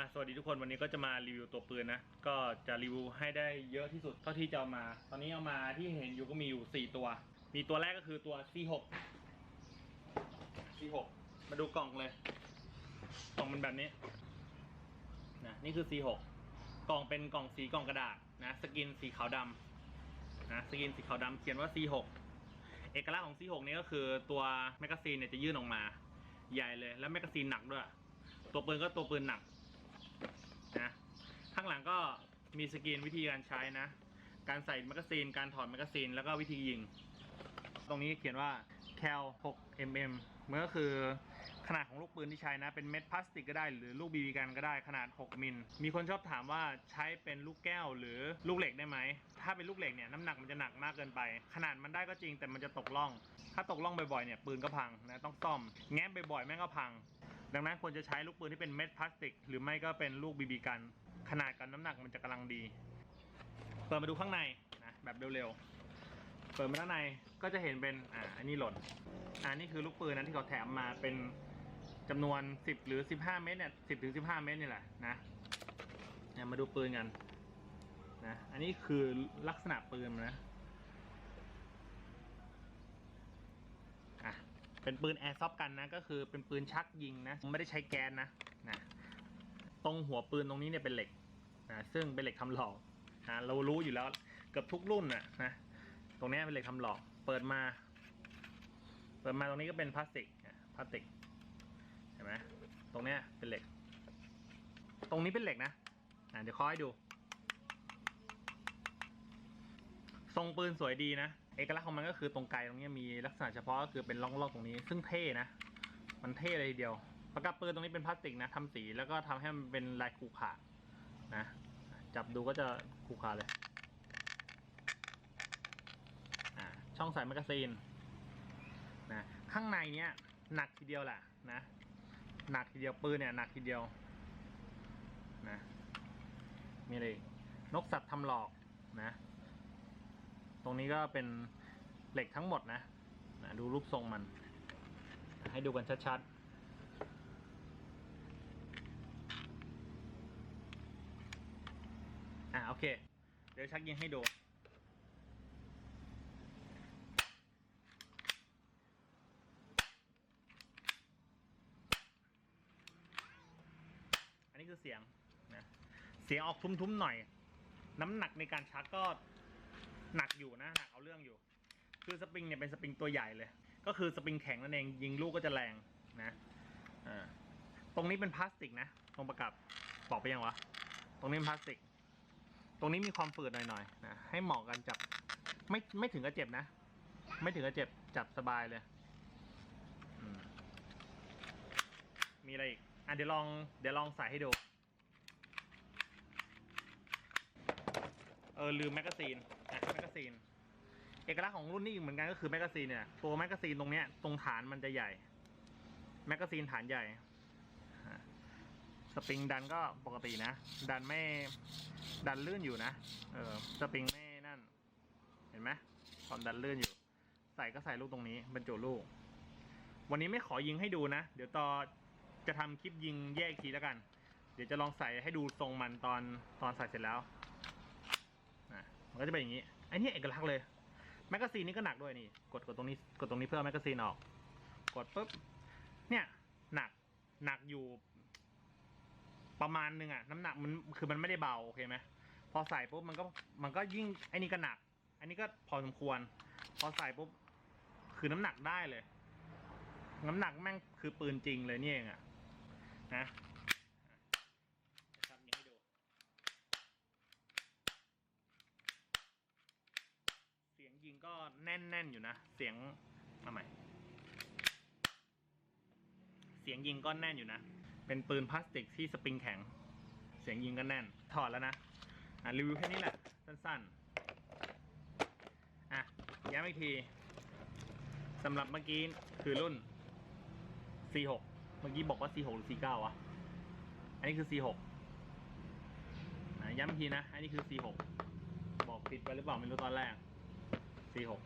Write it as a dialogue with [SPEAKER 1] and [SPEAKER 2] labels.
[SPEAKER 1] อะสวัสดีทุกคนวันนี้ก็จะมารีวิวตัวปืนนะ ก็จะรีวิวให้ได้เยอะที่สุดเท่าที่จะเอามา ตอนนี้เอามาที่เห็นอยู่ก็มีอยู่ 4 ตัว มีตัวแรกก็คือตัว C6 C6 มาดูกล่องเลย กล่องมันแบบนี้นะนี่คือ C6 กล่องเป็นกล่องสีกล่องกระดาษนะสกินสีขาวดำนะสกินสีขาวดำเขียนว่า C6 เอกลักษณ์ของ C6 นี้ก็คือตัวแมกกาซีนเนี่ยจะยื่นออกมา ใหญ่เลยแล้วแมกกาซีนหนักด้วย ตัวปืนก็ตัวปืนหนัก นะ ข้างหลังก็มีสกรีนวิธีการใช้นะ การใส่แมกกาซีน การถอดแมกกาซีน แล้วก็วิธียิง ตรงนี้เขียนว่า cal 6 mm มันก็คือขนาดของลูกปืนที่ใช้นะ เป็นเม็ดพลาสติกก็ได้ หรือลูกบีบีกันก็ได้ขนาด 6 มิล มีคนชอบถามว่าใช้เป็นลูกแก้วหรือลูกเหล็กได้ไหม ถ้าเป็นลูกเหล็กเนี่ยน้ำหนักมันจะหนักมากเกินไป ขนาดมันได้ก็จริงแต่มันจะตกล่อง ถ้าตกล่องบ่อยๆเนี่ยปืนก็พังนะต้องซ่อม แง้มบ่อยๆแม่งก็พัง ดังนั้นควรจะใช้ลูกปืนที่เป็นเม็ดพลาสติก หรือไม่ก็เป็นลูกบีบีกัน ขนาดกับน้ำหนักมันจะกำลังดี เปิดมาดูข้างในนะแบบเร็วๆ เปิดมาข้างในก็จะเห็นเป็นอ่าอันนี้หล่นอ่านี่คือลูกปืนนั้นที่เขาแถมมาเป็นจำนวน 10 หรือ 15 เมตรเนี่ย10ถึง15เมตรนี่แหละนะเนี่ยมาดูปืนกันนะอันนี้คือลักษณะปืนนะ เป็นปืนแอร์ซอฟกันนะ ก็คือเป็นปืนชักยิงนะ ไม่ได้ใช้แก๊สนะนะ ตรงหัวปืนตรงนี้เนี่ยเป็นเหล็กนะซึ่งเป็นเหล็กทำหล่อนะเรารู้อยู่แล้วเกือบทุกรุ่นน่ะนะ ตรงนี้เป็นเหล็กทำหลอก เปิดมา เปิดมาตรงนี้ก็เป็นพลาสติกพลาสติกเห็นไหมตรงนี้เป็นเหล็ก ตรงนี้เป็นเหล็กนะอะเดี๋ยวคอยดู ท รงปืนสวยดีนะ เอกลักษณ์ของมันก็คือตรงไกลตรงนี้มีลักษณะเฉพาะก็คือเป็นร่องๆตรงนี้ ซึ่งเท่นะ มันเท่เลยทีเดียว ประกับปืนตรงนี้เป็นพลาสติกนะทำสีแล้วก็ทำให้มันเป็นลายขูขานะ จับดูก็จะขูขาเลยอ่าช่องใส่แมกกาซีนนะข้างในเนี้ยหนักทีเดียวแหละนะหนักทีเดียวปืนเนี่ยหนักทีเดียวนะมีอะไรนกสัตว์ทำหลอกนะ ตรงนี้ก็เป็นเหล็กทั้งหมดนะนะดูรูปทรงมัน ให้ดูกันชัดๆ อ่าโอเค เดี๋ยวชักยิงให้ดูอันนี้คือเสียงนะ เสียงออกทุ้มๆหน่อย น้ำหนักในการชักก็ หนักอยู่นะหนักเอาเรื่องอยู่ คือสปริงเนี่ยเป็นสปริงตัวใหญ่เลย ก็คือสปริงแข็งนั่นเองยิงลูกก็จะแรงนะอ่าตรงนี้เป็นพลาสติกนะตรงประกับบอกไปยังวะตรงนี้เป็นพลาสติก ตรงนี้มีความฝืดหน่อยๆนะให้เหมาะกันจับไม่ไม่ถึงกับเจ็บนะ ไม่ถึงกับเจ็บจับสบายเลยมีอะไรอีกอะเดี๋ยวลองเดี๋ยวลองใส่ให้ดูเออลืมแมกกาซีน กกาซีน เอกลักษณ์ของรุ่นนี้อีกเหมือนกันก็คือแมกกาซีนเนี่ย ตัวแมกกาซีนตรงเนี้ยตรงฐานมันจะใหญ่ แมกกาซีนฐานใหญ่ สปริงดันก็ปกตินะ ดันไม่ดันลื่นอยู่นะ เออ สปริงไม่นั่น เห็นไหมความดันลื่นอยู่ ใส่ก็ใส่ลูกตรงนี้บรรจุลูก วันนี้ไม่ขอยิงให้ดูนะ เดี๋ยวต่อจะทำคลิปยิงแยกทีแล้วกัน เดี๋ยวจะลองใส่ให้ดูทรงมันตอนตอนใส่เสร็จแล้ว ก็จะเป็นอย่างนี้ไอ้นี่เอกลักษณ์เลยแมกกาซีนนี่ก็หนักด้วยนี่ กดกดตรงนี้กดตรงนี้เพื่อแมกกาซีนออก กดปุ๊บเนี่ยหนักหนักอยู่ ประมาณนึงอะน้ำหนักมันคือมันไม่ได้เบาโอเคไหมพอใส่ปุ๊บมันก็มันก็ยิ่งไอ้นี่ก็หนัก อันนี้ก็พอสมควร พอใส่ปุ๊บคือน้ำหนักได้เลย น้ำหนักแม่งคือปืนจริงเลยนี่เองอะนะทำยิงให้ดู เสียงยิงก็ แน่นๆอยู่นะ เสียงมาใหม่ เสียงยิงก็แน่นอยู่นะ เป็นปืนพลาสติกที่สปริงแข็ง เสียงยิงก็แน่น ถอดแล้วนะ อะรีวิวแค่นี้แหละ สั้นๆ อะย้ำอีกทีสำหรับเมื่อกี้คือรุ่น C6 เมื่อกี้บอกว่า C6 หรือ C9 วะอันนี้คือ C6 นะย้ำอีกทีนะ อันนี้คือ C6 บอกผิดไปหรือเปล่าไม่รู้ตอนแรก 贼好